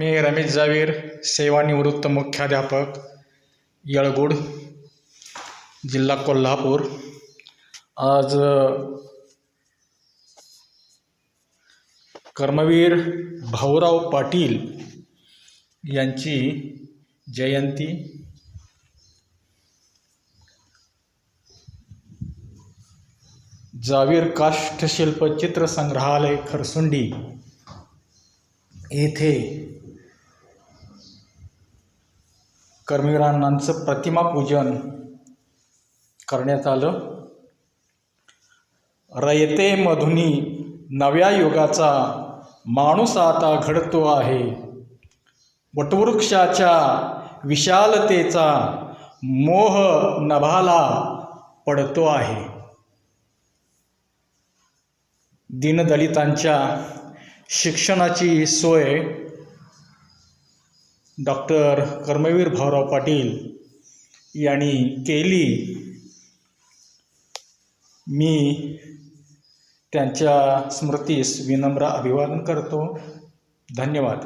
मी रमेश जावीर सेवानिवृत्त मुख्याध्यापक येळगुड जिल्हा कोल्हापूर. आज कर्मवीर भाऊराव पाटील यांची जयंती. जावीर काष्ठशिल्प चित्रसंग्रहालय खरसुंडी येथे कर्मवीरांनांचं प्रतिमा पूजन करण्यात आलं. रयते मधुनी नव्या युगाचा माणूस आता घडतो आहे. वटवृक्षाच्या विशालतेचा मोह नभाला पडतो आहे. दीनदलितांच्या शिक्षणाची सोय डॉक्टर कर्मवीर भाऊराव पाटील यांनी केली. मी त्यांच्या स्मृतीस विनम्र अभिवादन करतो. धन्यवाद.